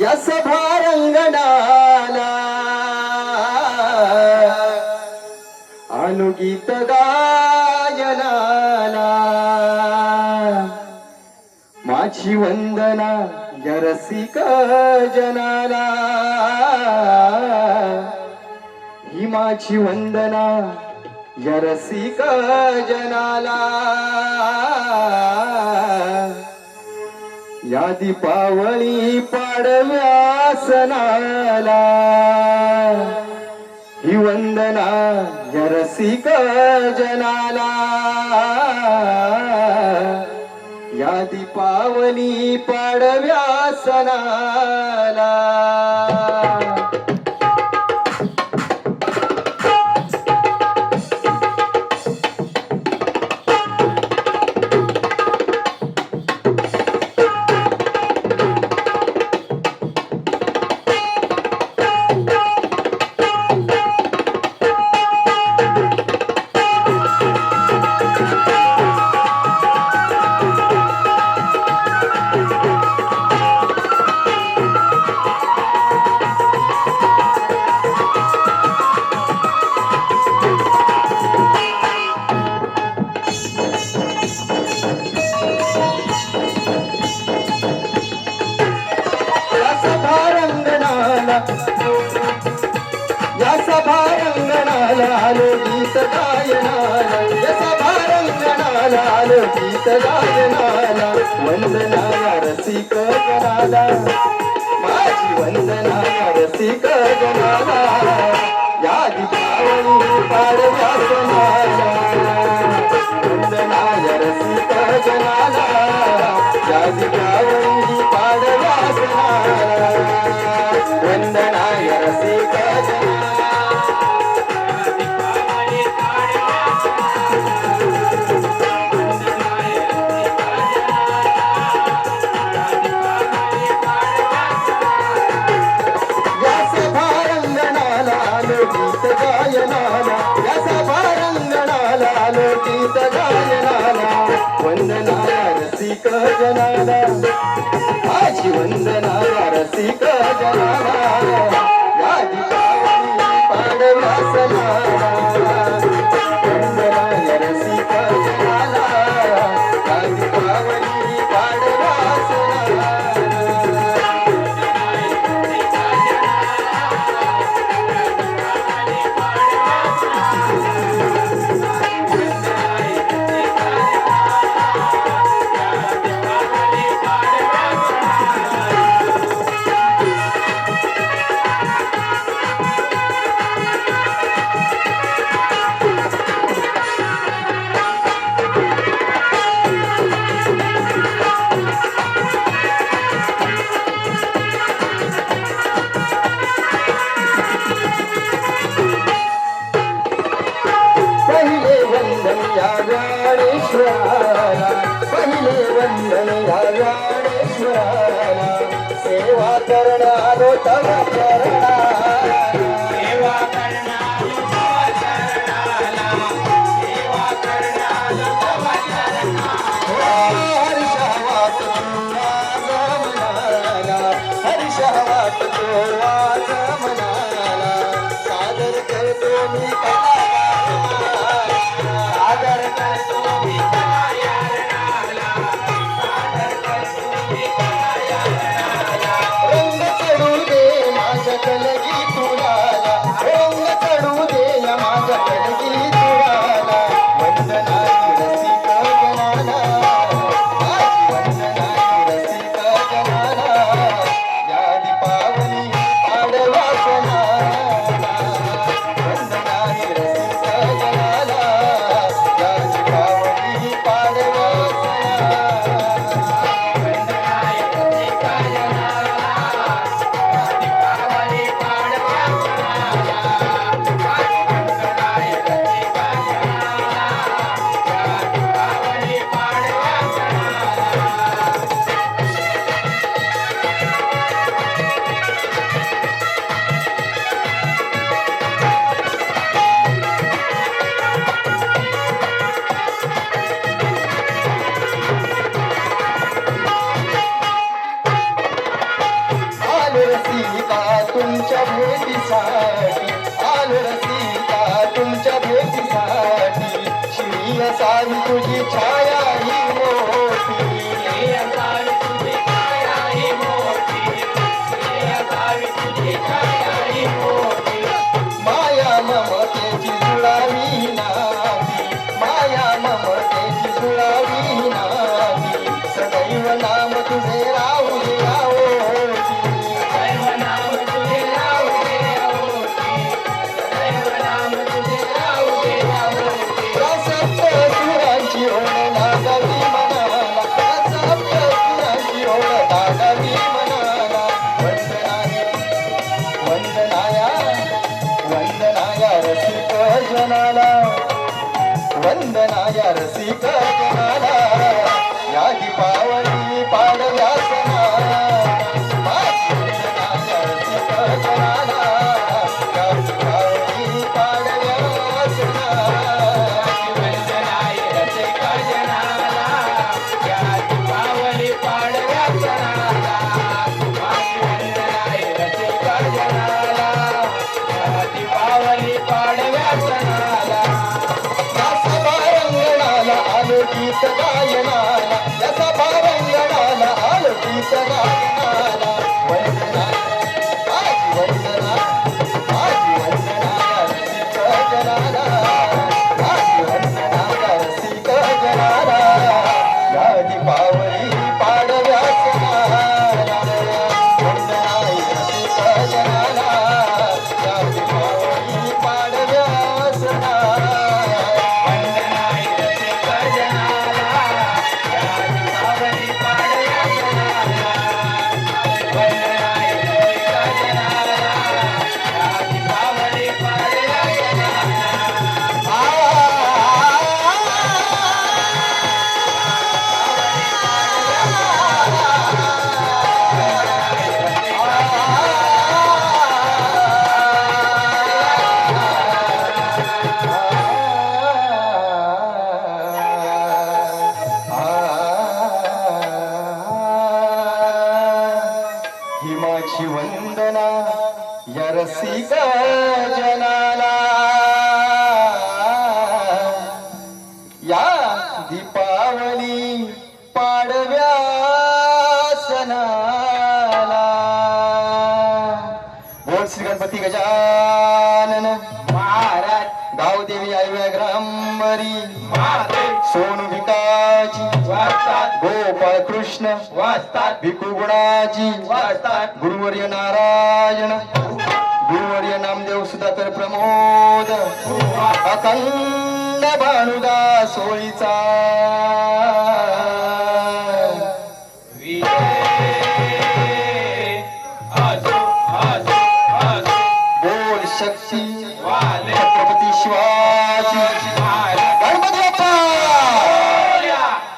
या सभा रंगणाला अनुगीत गायनाला. माझी वंदना या रसिक जनाला. ही माझी वंदना या रसिक जनाला. या दीपावळी पाडव्या सणाला ही वंदना या रसिक जनाला. या दीपावली पाडव्या सणाला या गीत गायनाला या सभा गीत गायनाला वंदना रसिक जनाला माझी वंदना रसिक जनाला रसिक जनाला माझी वंदना रसिक जनाला पहिले वंदन या सेवा करणारो तव चरणा सेवा हर्षावात वंदनाया वंदनाया रसिक जनाला वंदनाया रसिक रसिका जनाला या दीपावली पाडव्या सणाला. बोल श्री गणपती गजानन महाराज. गावदेवी आयव्या ग्रामरी सोनू भिकाजी. गोपाळ कृष्ण. वाचतात भिकू गुणाजी. वाचतात गुरुवर्य नारायण. गुरुवर्य नामदेव सुधाकर प्रमोद अखंड भानुदा सोळीचा